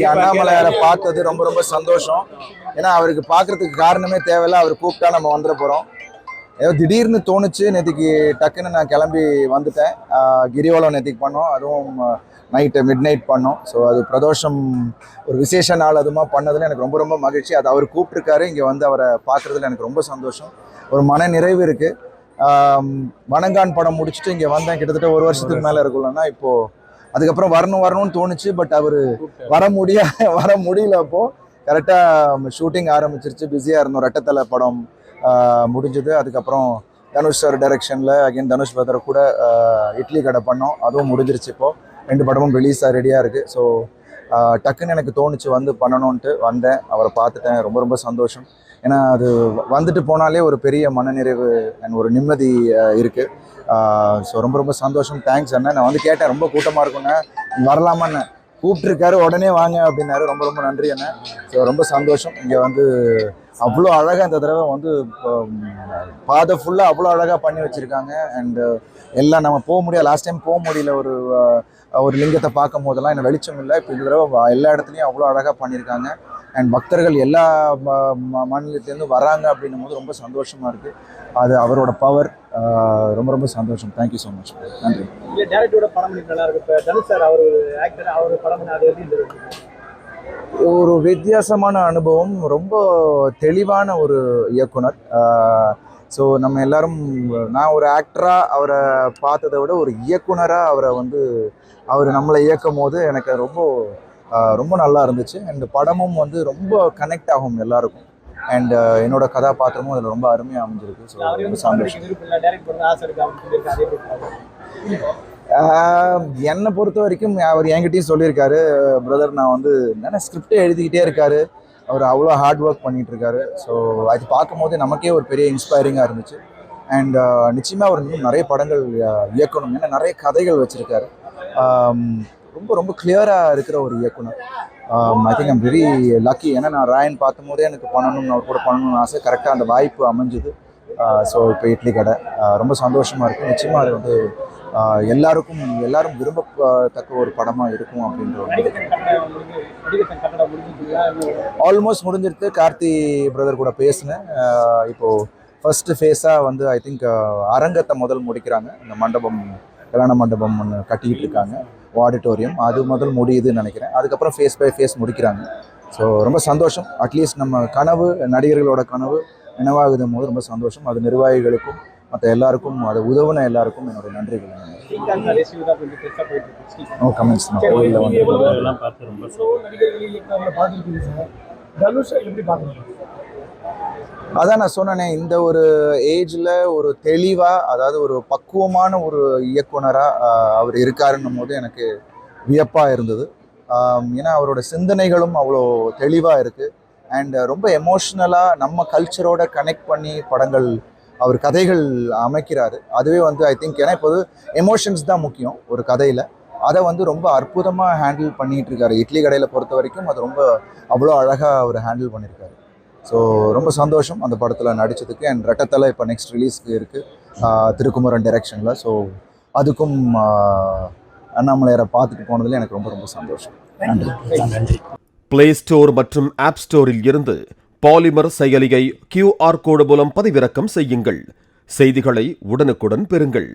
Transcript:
இன்னைக்கு அண்ணாமலையாரை பார்த்தது ரொம்ப ரொம்ப சந்தோஷம். ஏன்னா அவருக்கு பார்க்கறதுக்கு காரணமே தேவையில்ல. அவர் கூப்பிட்டா நம்ம வந்துட போகிறோம் ஏதோ திடீர்னு தோணுச்சு. நேற்றுக்கு டக்குன்னு நான் கிளம்பி வந்துட்டேன். கிரிவலம் நேற்றுக்கு பண்ணோம். அதுவும் நைட்டு மிட் நைட் பண்ணோம். ஸோ அது பிரதோஷம் ஒரு விசேஷ நாள் அதுமா பண்ணதில் எனக்கு ரொம்ப ரொம்ப மகிழ்ச்சி. அது அவர் கூப்பிட்ருக்காரு இங்கே வந்து அவரை பார்க்குறதுல எனக்கு ரொம்ப சந்தோஷம். ஒரு மன நிறைவு இருக்குது வணங்கான் படம் முடிச்சுட்டு இங்கே வந்தேன். கிட்டத்தட்ட ஒரு வருஷத்துக்கு மேலே இருக்கும்லன்னா இப்போது அதுக்கப்புறம் வரணும் வரணும்னு தோணுச்சு பட் அவர் வர முடிய வர முடியல அப்போ. கரெக்டாக ஷூட்டிங் ஆரம்பிச்சிருச்சு. பிஸியாக இருந்தோம். ரெட்டத்தலை படம் முடிஞ்சது. அதுக்கப்புறம் தனுஷ் சார் டைரக்ஷனில் அகைன் தனுஷ் பிரதர் கூட இட்லி கடை பண்ணோம். அதுவும் முடிஞ்சிருச்சு இப்போ. ரெண்டு படமும் ரிலீஸாக ரெடியாக இருக்குது ஸோ டக்குன்னு எனக்கு தோணுச்சு வந்து பண்ணணுன்ட்டு வந்தேன். அவரை பார்த்துட்டேன். ரொம்ப ரொம்ப சந்தோஷம். ஏன்னா அது வ- வந்துட்டு போனாலே ஒரு பெரிய மனநிறைவு அண்ட் ஒரு நிம்மதி இருக்குது இருக்கு. ஸோ ரொம்ப ரொம்ப சந்தோஷம். தேங்க்ஸ் அண்ணன் நான் வந்து கேட்டேன் ரொம்ப கூட்டமாக இருக்குண்ணே நீங்க வரலாமான்னு கூப்பிட்டுருக்காரு உடனே வாங்க அப்படின்னாரு. ரொம்ப ரொம்ப நன்றி அண்ணன் ஸோ ரொம்ப சந்தோஷம். இங்கே வந்து அவ்வளோ அழகாக இந்த தடவை வந்து பாதை ஃபுல்லாக அவ்வளோ அழகாக பண்ணி வச்சுருக்காங்க. அண்டு எல்லாம் நம்ம போக முடியாது. லாஸ்ட் டைம் போக முடியல. ஒரு ஒரு லிங்கத்தை பார்க்கும் போதெல்லாம் என்ன வெளிச்சம் இல்லை. இப்போ இந்த தடவை எல்லா இடத்துலையும் அவ்வளோ அழகாக பண்ணியிருக்காங்க அண்ட் பக்தர்கள் எல்லா மாநிலத்திலேருந்து வராங்க அப்படின்னும் போது ரொம்ப சந்தோஷமாக இருக்குது அது அவரோட பவர் ரொம்ப ரொம்ப சந்தோஷம். தேங்க்யூ ஸோ மச் நன்றி. இல்ல டேரக்டரோட படம் பண்ணி நல்லா இருக்கு. இப்ப தனுஷ் சார் அவர் ஆக்டர் அவர் படம் பண்ண அது எப்படி இருந்தது? ஒரு வித்தியாசமான அனுபவம் ரொம்ப தெளிவான ஒரு இயக்குனர். ஸோ நம்ம எல்லாரும் நான் ஒரு ஆக்டராக அவரை பார்த்ததை விட ஒரு இயக்குனராக அவரை வந்து அவர் நம்மளை இயக்கும் போது எனக்கு ரொம்ப ரொம்ப நல்லா இருந்துச்சு. அண்ட் படமும் வந்து ரொம்ப கனெக்ட் ஆகும் எல்லாருக்கும். அண்ட் என்னோட கதாபாத்திரமும் அதில் ரொம்ப அருமையாக அமைஞ்சிருக்கு. ஸோ ரொம்ப சந்தோஷம். என்னை பொறுத்த வரைக்கும் அவர் என்கிட்டயும் சொல்லியிருக்காரு. பிரதர் நான் வந்து என்ன ஸ்கிரிப்டே எழுதிக்கிட்டே இருக்காரு. அவர் அவ்வளோ ஹார்ட் ஒர்க் பண்ணிட்டு இருக்காரு. ஸோ அது பார்க்கும்போது நமக்கே ஒரு பெரிய இன்ஸ்பைரிங்காக இருந்துச்சு. அண்ட் நிச்சயமாக அவர் இன்னும் நிறைய படங்கள் இயக்கணும். ஏன்னா நிறைய கதைகள் வச்சுருக்காரு. ரொம்ப ரொம்ப கிளியராக இருக்கிற ஒரு இயக்குனர். I think I'm very lucky ஏன்னா நான் ராயன் பார்க்கும்போதே எனக்கு பண்ணணும்னு அவர் கூட பண்ணணும்னு ஆசை. கரெக்டாக அந்த வாய்ப்பு அமைஞ்சுது. ஸோ இப்போ இட்லி கடை. ரொம்ப சந்தோஷமாக இருக்கும் நிச்சயமாக அது வந்து எல்லாருக்கும் எல்லாரும் விரும்பத்தக்க ஒரு படமாக இருக்கும் அப்படின்ற ஒரு ஆல்மோஸ்ட் முடிஞ்சிருக்கு கார்த்தி பிரதர் கூட பேசினேன். இப்போது ஃபஸ்ட்டு ஃபேஸாக வந்து ஐ திங்க் அரங்கத்தை முதல் முடிக்கிறாங்க. இந்த மண்டபம் கல்யாண மண்டபம் ஒன்று கட்டிக்கிட்டு இருக்காங்க. ஆடிட்டோரியம் அது முதல் முடியுதுன்னு நினைக்கிறேன். அதுக்கப்புறம் ஃபேஸ் பை ஃபேஸ் முடிக்கிறாங்க. ஸோ ரொம்ப சந்தோஷம். அட்லீஸ்ட் நம்ம கனவு நடிகர்களோட கனவு நினைவாகுதும் போது ரொம்ப சந்தோஷம். அது நிர்வாகிகளுக்கும் மற்ற எல்லாருக்கும் அது உதவுன எல்லாருக்கும் என்னுடைய நன்றிகள். நோ கமெண்ட்ஸ் நான் கோயிலில் வந்து அதான் நான் சொன்னேனே இந்த ஒரு ஏஜில் ஒரு தெளிவாக அதாவது ஒரு பக்குவமான ஒரு இயக்குனராக அவர் இருக்காருன்னும் போது எனக்கு வியப்பாக இருந்தது. ஏன்னா அவரோட சிந்தனைகளும் அவ்வளோ தெளிவாக இருக்குது அண்ட் ரொம்ப எமோஷ்னலாக நம்ம கல்ச்சரோட கனெக்ட் பண்ணி படங்கள் அவர் கதைகள் அமைக்கிறாரு. அதுவே வந்து ஐ திங்க் ஏன்னா இப்போது எமோஷன்ஸ் தான் முக்கியம் ஒரு கதையில். அதை வந்து ரொம்ப அற்புதமாக ஹேண்டில் பண்ணிகிட்டு இருக்காரு. இட்லி கடையில் பொறுத்த வரைக்கும் அது ரொம்ப அவ்வளோ அழகாக அவர் ஹேண்டில் பண்ணியிருக்காரு ஸோ ரொம்ப சந்தோஷம் அந்த படத்தில் நடித்ததுக்கு அண்ட் ரெட்டத்தலை இப்போ நெக்ஸ்ட் ரிலீஸ்க்கு இருக்குது திருக்குமரன் டைரக்ஷனில் ஸோ அதுக்கும் அண்ணாமலையரை பார்த்துட்டு போனதில் எனக்கு ரொம்ப ரொம்ப சந்தோஷம். நன்றி. பிளே ஸ்டோர் மற்றும் ஆப் ஸ்டோரில் இருந்து பாலிமர் செயலியை கியூஆர் கோடு மூலம் பதிவிறக்கம் செய்யுங்கள். செய்திகளை உடனுக்குடன் பெறுங்கள்.